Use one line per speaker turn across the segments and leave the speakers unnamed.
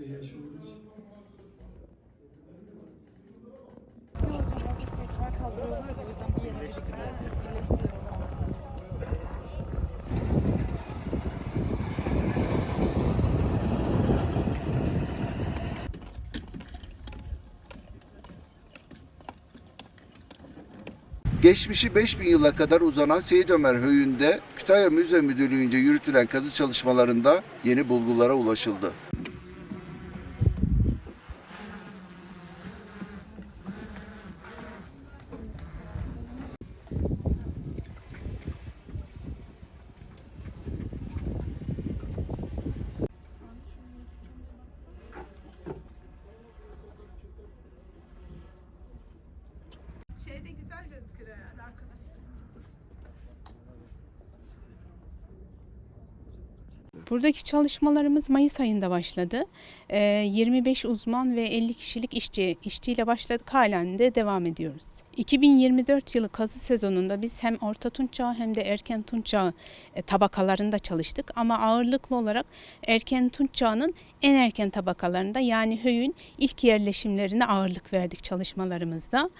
yaş olduğu için.
Yolcum o bir sefer kaldırıyorlar da o yüzden bir yere birleştiriyorlar.
Geçmişi 5000 yıla kadar uzanan Seyit Ömer Höyü'nde Kütahya Müze Müdürlüğü'nce yürütülen kazı çalışmalarında yeni bulgulara ulaşıldı.
Şeyde güzel gözükür herhalde arkadaşlar.
Buradaki çalışmalarımız Mayıs ayında başladı. Ee, 25 uzman ve 50 kişilik işçi işçiyle başladık. Halen de devam ediyoruz. 2024 yılı kazı sezonunda biz hem Orta Tunç hem de Erken Tunç e, tabakalarında çalıştık. Ama ağırlıklı olarak Erken Tunç en erken tabakalarında yani Höy'ün ilk yerleşimlerine ağırlık verdik çalışmalarımızda.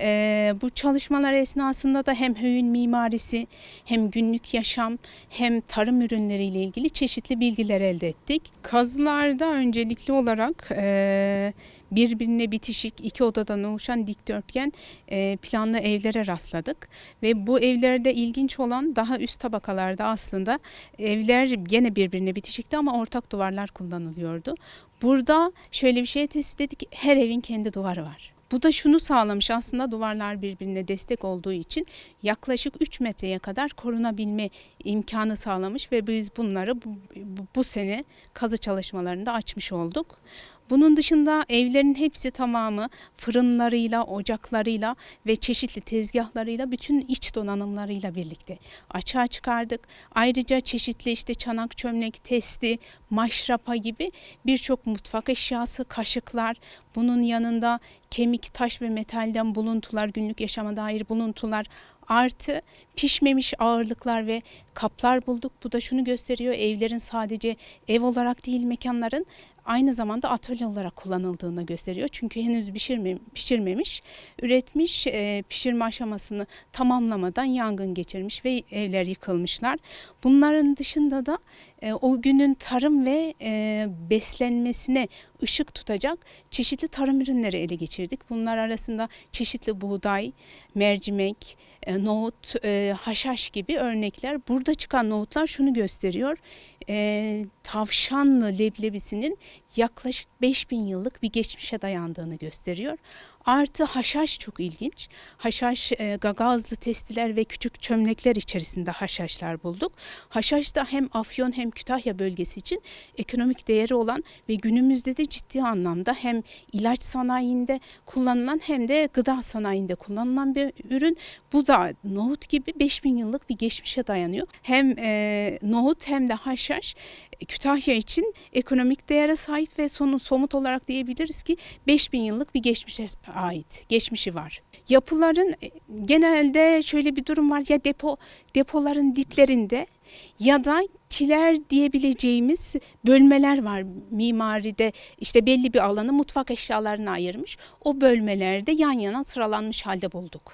Ee, bu çalışmalar esnasında da hem höyün mimarisi hem günlük yaşam hem tarım ürünleriyle ilgili çeşitli bilgiler elde ettik. Kazılarda öncelikli olarak e, birbirine bitişik iki odadan oluşan dikdörtgen e, planlı evlere rastladık ve bu evlerde ilginç olan daha üst tabakalarda aslında evler gene birbirine bitişikti ama ortak duvarlar kullanılıyordu. Burada şöyle bir şey tespit ettik her evin kendi duvarı var. Bu da şunu sağlamış aslında duvarlar birbirine destek olduğu için yaklaşık 3 metreye kadar korunabilme imkanı sağlamış ve biz bunları bu, bu, bu sene kazı çalışmalarında açmış olduk. Bunun dışında evlerin hepsi tamamı fırınlarıyla, ocaklarıyla ve çeşitli tezgahlarıyla bütün iç donanımlarıyla birlikte açığa çıkardık. Ayrıca çeşitli işte çanak, çömlek, testi, maşrapa gibi birçok mutfak eşyası, kaşıklar, bunun yanında kemik, taş ve metalden buluntular, günlük yaşama dair buluntular artı pişmemiş ağırlıklar ve kaplar bulduk. Bu da şunu gösteriyor evlerin sadece ev olarak değil mekanların aynı zamanda atölye olarak kullanıldığını gösteriyor. Çünkü henüz pişirme, pişirmemiş, üretmiş, e, pişirme aşamasını tamamlamadan yangın geçirmiş ve evler yıkılmışlar. Bunların dışında da o günün tarım ve e, beslenmesine ışık tutacak çeşitli tarım ürünleri ele geçirdik. Bunlar arasında çeşitli buğday, mercimek, e, nohut, e, haşhaş gibi örnekler. Burada çıkan nohutlar şunu gösteriyor. E, tavşanlı leblebisinin yaklaşık 5000 yıllık bir geçmişe dayandığını gösteriyor. Artı haşhaş çok ilginç. Haşhaş e, gagazlı testiler ve küçük çömlekler içerisinde haşhaşlar bulduk. Haşhaş da hem Afyon hem Kütahya bölgesi için ekonomik değeri olan ve günümüzde de ciddi anlamda hem ilaç sanayinde kullanılan hem de gıda sanayinde kullanılan bir ürün. Bu da nohut gibi 5000 yıllık bir geçmişe dayanıyor. Hem e, nohut hem de haşhaş e, Kütahya için ekonomik değere sahip ve sonu somut olarak diyebiliriz ki 5000 yıllık bir geçmişe ait, geçmişi var. Yapıların e, genelde şöyle bir durum var ya depo depoların diplerinde ya da kiler diyebileceğimiz bölmeler var mimaride işte belli bir alanı mutfak eşyalarına ayırmış. O bölmelerde yan yana sıralanmış halde bulduk.